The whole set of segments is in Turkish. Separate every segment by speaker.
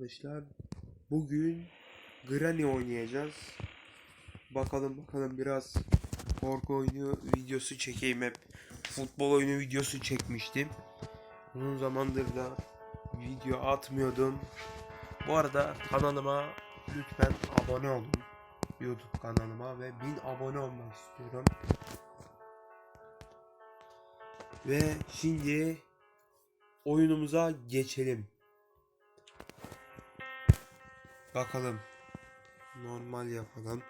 Speaker 1: arkadaşlar. Bugün Granny oynayacağız. Bakalım bakalım biraz korku oyunu videosu çekeyim hep. Futbol oyunu videosu çekmiştim. Uzun zamandır da video atmıyordum. Bu arada kanalıma lütfen abone olun. YouTube kanalıma ve 1000 abone olmak istiyorum. Ve şimdi oyunumuza geçelim. Bakalım. Normal yapalım.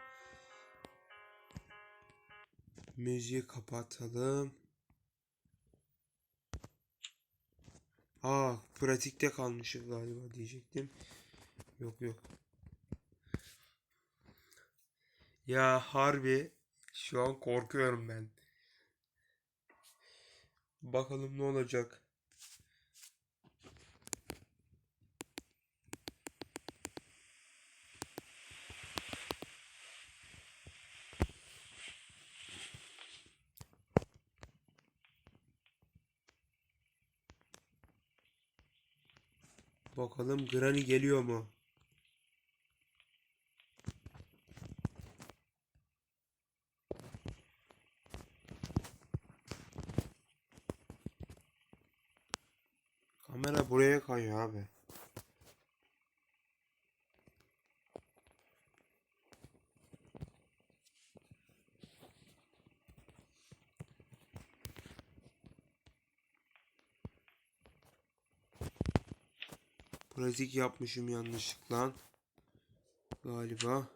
Speaker 1: Müziği kapatalım. Aa, pratikte kalmışız galiba diyecektim. Yok yok. Ya harbi şu an korkuyorum ben. Bakalım ne olacak. Bakalım Granny geliyor mu? Kamera buraya kayıyor abi. Pratik yapmışım yanlışlıkla. Galiba.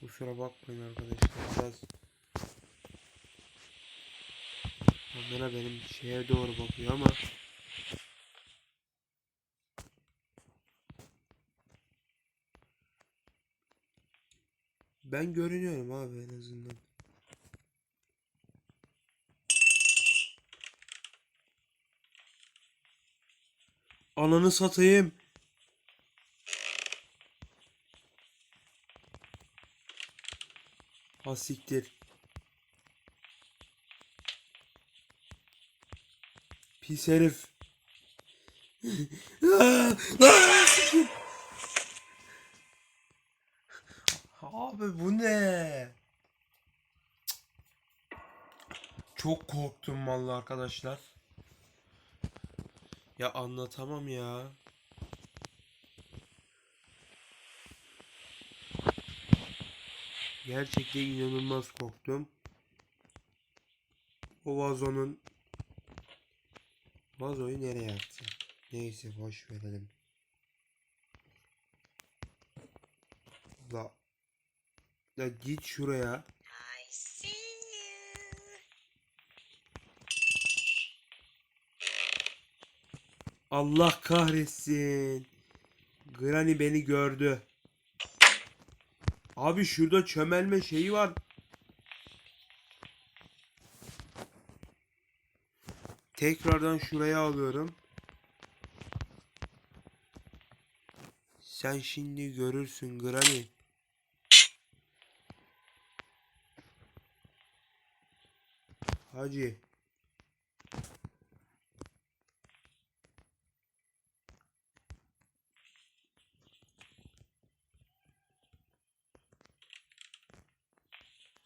Speaker 1: Kusura bakmayın arkadaşlar biraz Kamera benim şeye doğru bakıyor ama Ben görünüyorum abi en azından. Ananı satayım. Ha Pis herif. Abi bu ne? Çok korktum vallahi arkadaşlar. Ya anlatamam ya. Gerçekten inanılmaz korktum. O vazonun Vazoyu nereye attı? Neyse boş verelim. La. La git şuraya.
Speaker 2: I see you.
Speaker 1: Allah kahretsin. Granny beni gördü. Abi şurada çömelme şeyi var. Tekrardan şuraya alıyorum. Sen şimdi görürsün Granny. Hacı.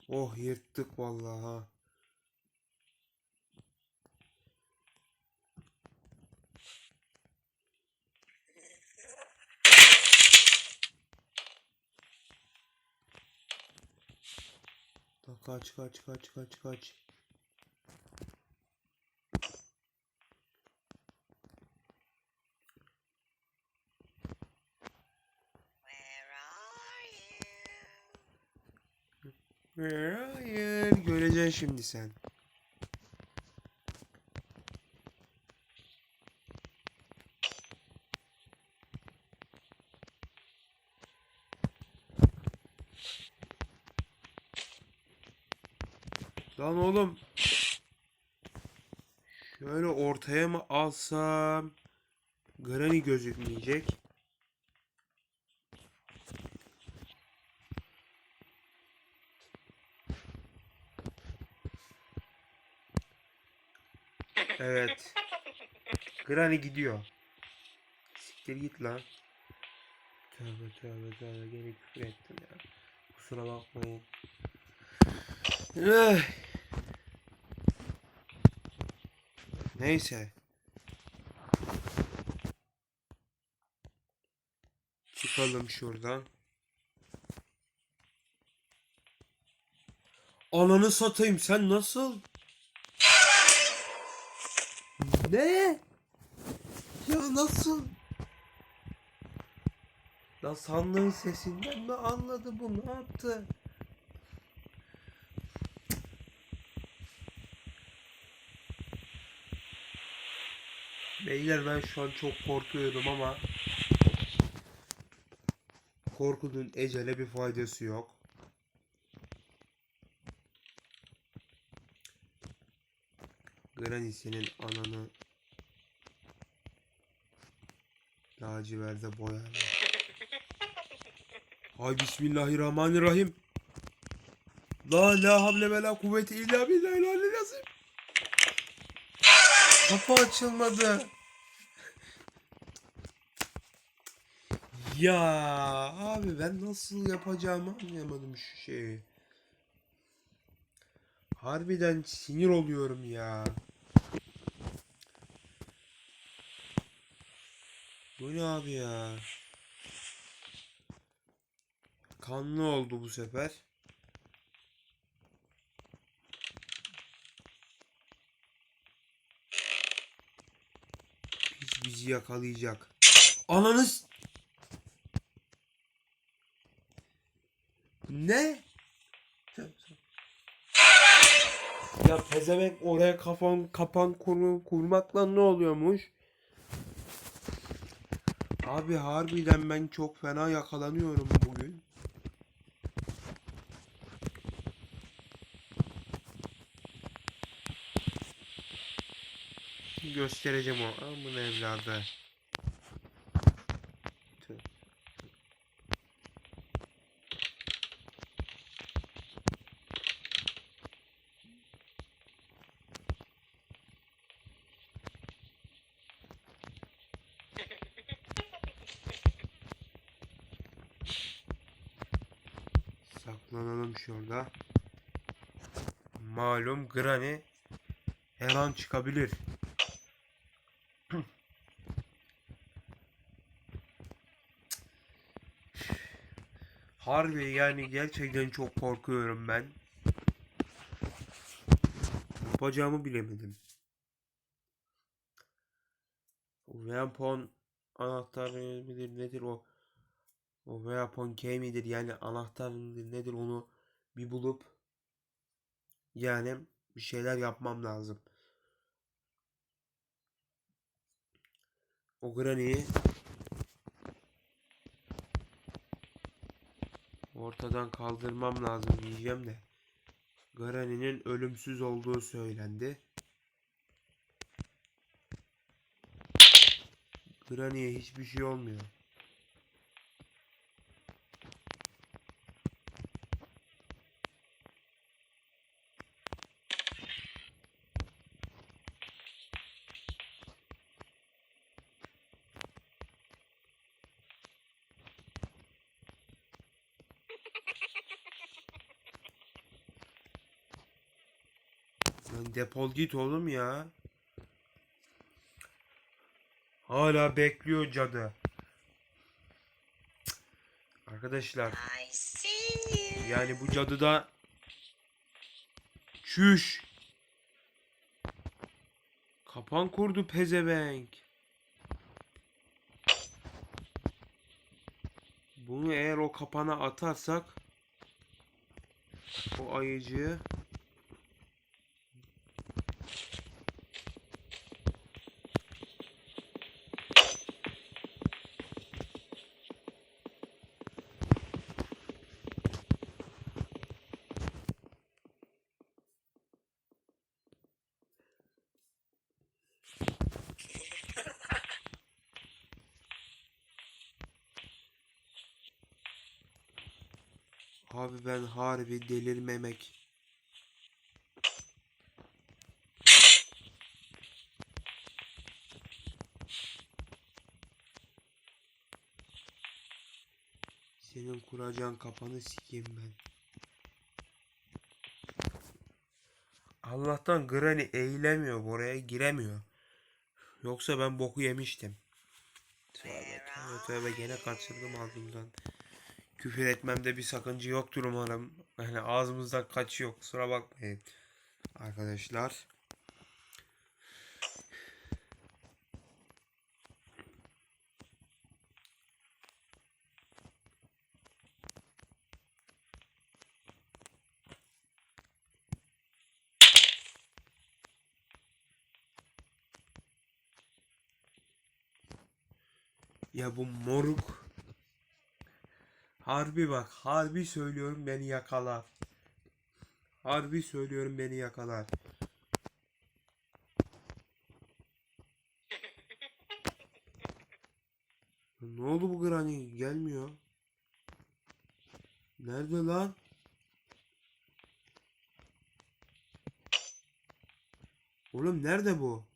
Speaker 1: Oh yırttık vallahi ha. Kaç kaç kaç kaç kaç.
Speaker 2: Where are you?
Speaker 1: Göreceksin şimdi sen. Lan oğlum. Şöyle ortaya mı alsam? Granny gözükmeyecek. Evet. Granny gidiyor. Siktir git lan. Tövbe tövbe tövbe gene küfür ettim ya. Kusura bakmayın. Neyse. Çıkalım şuradan. Ananı satayım sen nasıl? Ne? Ya nasıl? Lan sandığın sesinden mi anladı bu ne yaptı? Beyler ben şu an çok korkuyorum ama korkunun ecele bir faydası yok. Granny ananı laciverde boyar. Hay bismillahirrahmanirrahim. La la havle ve la kuvvete illa billahi lazım. Kapı açılmadı. Ya abi ben nasıl yapacağımı anlayamadım şu şeyi. Harbiden sinir oluyorum ya. Bu ne abi ya? Kanlı oldu bu sefer. Bizi yakalayacak. Ananız. Ne? Ya pezevenk oraya kafan kapan kuru kurmakla ne oluyormuş? Abi harbiden ben çok fena yakalanıyorum bugün. Göstereceğim o amın evladı. Saklanalım şurada. Malum Granny her an çıkabilir. Harbi yani gerçekten çok korkuyorum ben. Yapacağımı bilemedim. Weapon anahtarı midir nedir o? O Weapon key midir yani anahtar mıdır nedir onu bir bulup yani bir şeyler yapmam lazım. O Granny'yi ortadan kaldırmam lazım diyeceğim de. Granny'nin ölümsüz olduğu söylendi. Granny'ye hiçbir şey olmuyor. Lan depol git oğlum ya. Hala bekliyor cadı. Arkadaşlar yani bu cadı da çüş. Kapan kurdu pezevenk. Bunu eğer o kapana atarsak o ayıcığı Abi ben harbi delirmemek. Senin kuracağın kafanı sikeyim ben. Allah'tan Granny eğilemiyor buraya giremiyor. Yoksa ben boku yemiştim. Tövbe tövbe tövbe gene kaçırdım ağzımdan. Küfür etmemde bir sakınca yoktur umarım. Yani ağzımızdan kaçıyor kusura bakmayın. Arkadaşlar. Ya bu moruk. Harbi bak, harbi söylüyorum beni yakalar. Harbi söylüyorum beni yakalar. Ne oldu bu Granny? Gelmiyor. Nerede lan? Oğlum nerede bu?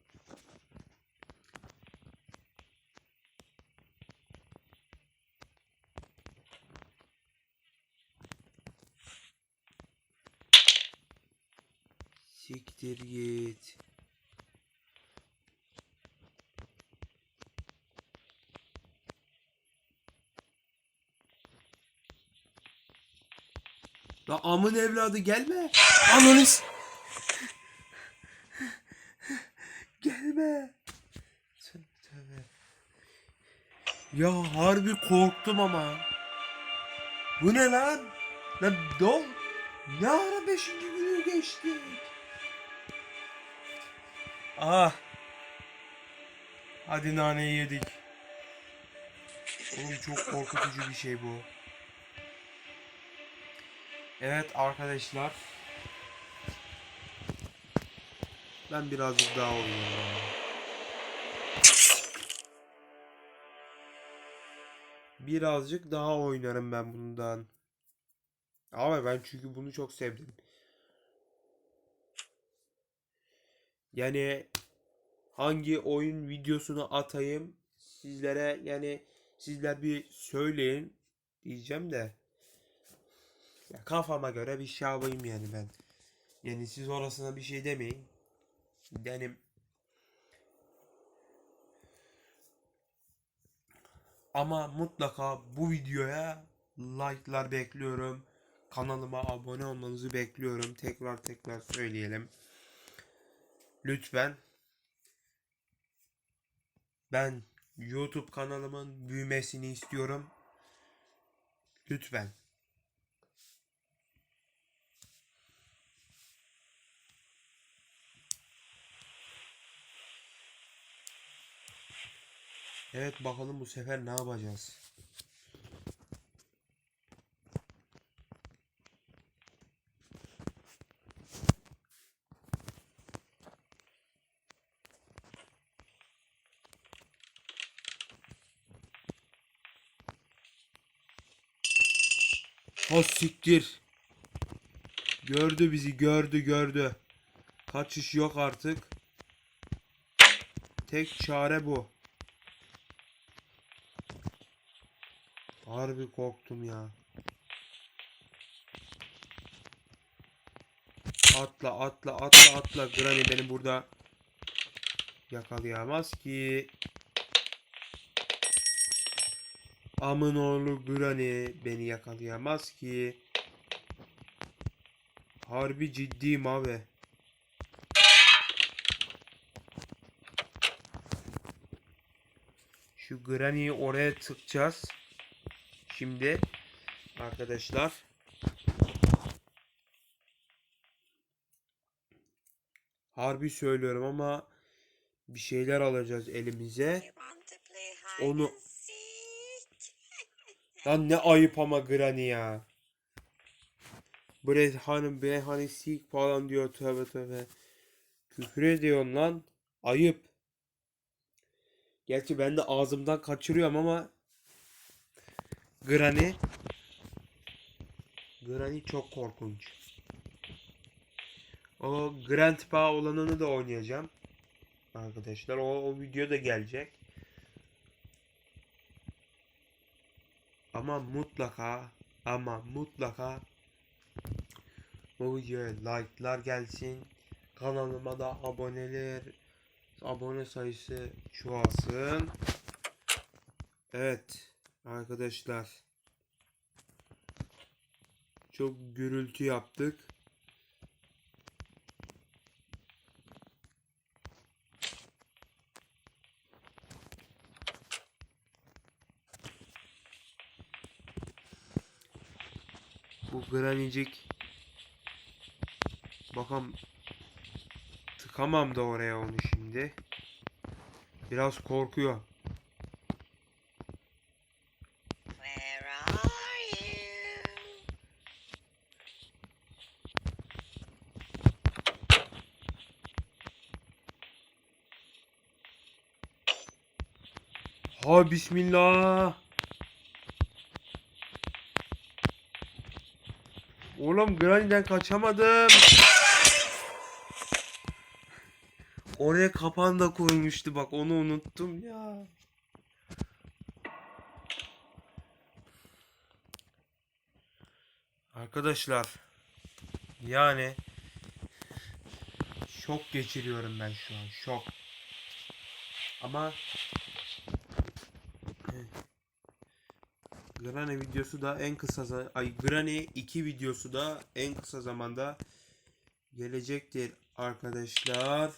Speaker 1: Siktir git. La amın evladı gelme. Ananı Gelme. Tövbe. Ya harbi korktum ama. Bu ne lan? Lan dol. Ne ara beşinci günü geçtik? Ah. Hadi naneyi yedik. Oğlum çok korkutucu bir şey bu. Evet arkadaşlar. Ben birazcık daha oynayayım. Birazcık daha oynarım ben bundan. Ama ben çünkü bunu çok sevdim. Yani hangi oyun videosunu atayım sizlere yani sizler bir söyleyin diyeceğim de ya kafama göre bir şey yapayım yani ben. Yani siz orasına bir şey demeyin. Benim ama mutlaka bu videoya like'lar bekliyorum. Kanalıma abone olmanızı bekliyorum. Tekrar tekrar söyleyelim. Lütfen. Ben YouTube kanalımın büyümesini istiyorum. Lütfen. Evet bakalım bu sefer ne yapacağız? Ha siktir. Gördü bizi gördü gördü. Kaçış yok artık. Tek çare bu. Harbi korktum ya. Atla atla atla atla. Granny beni burada yakalayamaz ki. Amın oğlu Granny beni yakalayamaz ki. Harbi ciddiyim abi. Şu Granny'yi oraya tıkacağız. Şimdi arkadaşlar harbi söylüyorum ama bir şeyler alacağız elimize. Onu-? Lan ne ayıp ama Granny ya. Bre hanım be hani sik falan diyor tövbe tövbe. Küfür ediyorsun lan. Ayıp. Gerçi ben de ağzımdan kaçırıyorum ama Granny Granny çok korkunç. O Grandpa olanını da oynayacağım. Arkadaşlar o, o video da gelecek. Ama mutlaka ama mutlaka bu videoya like'lar gelsin. Kanalıma da aboneler abone sayısı çoğalsın. Evet arkadaşlar. Çok gürültü yaptık. Bu granicik Bakalım tıkamam da oraya onu şimdi. Biraz korkuyor.
Speaker 2: Where are you?
Speaker 1: Ha bismillah. Oğlum Granny'den kaçamadım. Oraya kapan da koymuştu bak onu unuttum ya. Arkadaşlar yani şok geçiriyorum ben şu an şok. Ama Granny videosu da en kısa za- ay Granny 2 videosu da en kısa zamanda gelecektir arkadaşlar.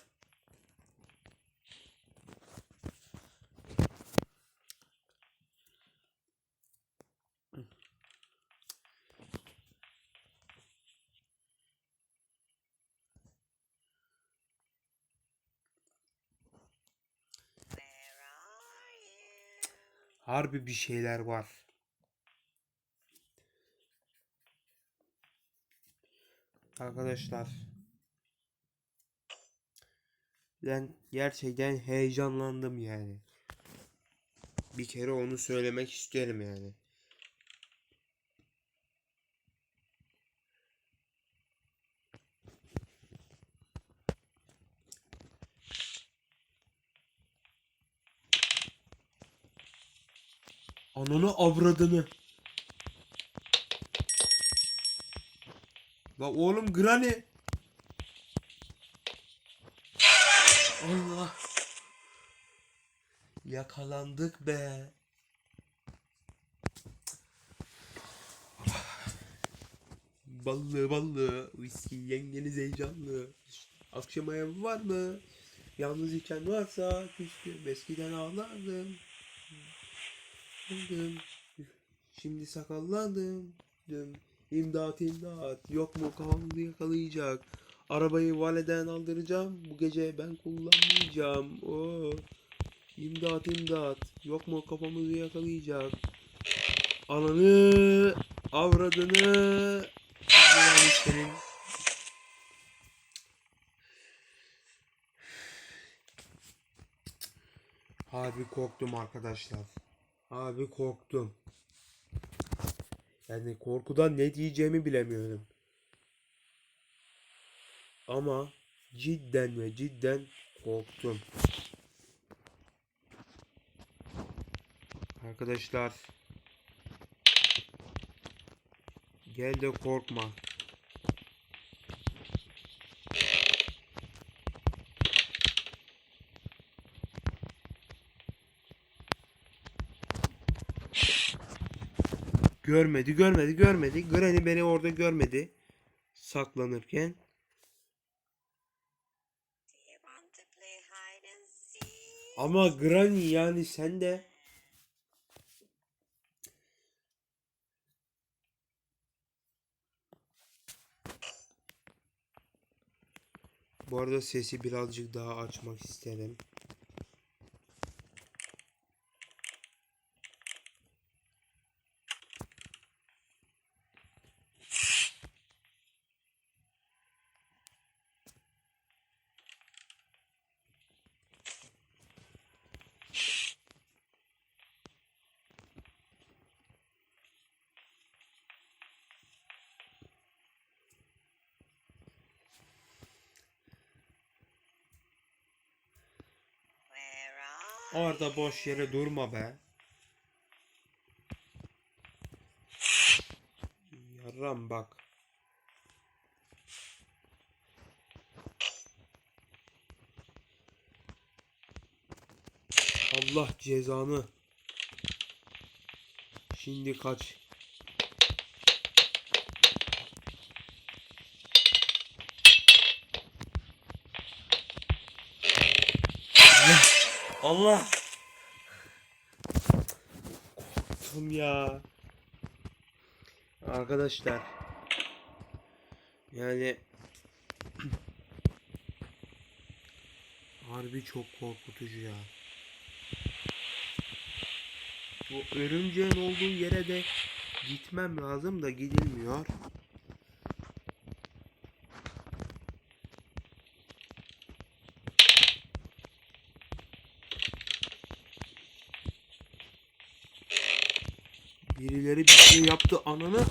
Speaker 1: Harbi bir şeyler var. Arkadaşlar ben gerçekten heyecanlandım yani. Bir kere onu söylemek isterim yani. Ananı avradını. La oğlum Granny. Allah. Yakalandık be. Ballı ballı. Whisky yengeniz heyecanlı. Akşama ev var mı? Yalnız içen varsa küstüm. Eskiden ağlardım. Şimdi sakallandım. Düm. İmdat imdat. Yok mu kafamızı yakalayacak. Arabayı valeden aldıracağım. Bu gece ben kullanmayacağım. Oo. İmdat imdat. Yok mu kafamızı yakalayacak. Ananı avradını senin. Abi korktum arkadaşlar. Abi korktum. Yani korkudan ne diyeceğimi bilemiyorum. Ama cidden ve cidden korktum. Arkadaşlar gel de korkma. Görmedi, görmedi, görmedi. Granny beni orada görmedi. Saklanırken. Ama Granny yani sen de Bu arada sesi birazcık daha açmak isterim. Orada boş yere durma be. Yarram bak. Allah cezanı. Şimdi kaç. Allah. Korktum ya. Arkadaşlar. Yani harbi çok korkutucu ya. Bu örümceğin olduğu yere de gitmem lazım da gidilmiyor. Birileri bir şey yaptı ananı.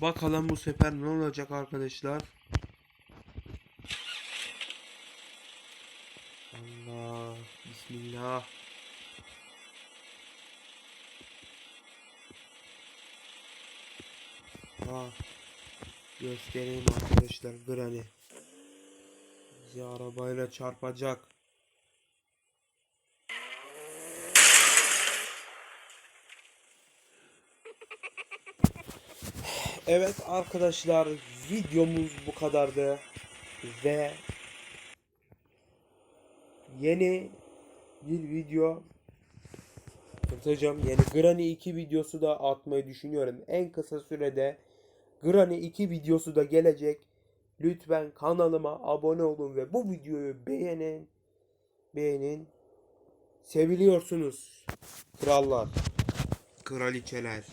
Speaker 1: Bakalım bu sefer ne olacak arkadaşlar. Allah. Bismillah. Ha. Göstereyim arkadaşlar Granny. Bizi arabayla çarpacak. Evet arkadaşlar videomuz bu kadardı ve yeni bir video atacağım. Yani Granny 2 videosu da atmayı düşünüyorum. En kısa sürede Granny 2 videosu da gelecek. Lütfen kanalıma abone olun ve bu videoyu beğenin. Beğenin. Seviliyorsunuz. Krallar. Kraliçeler.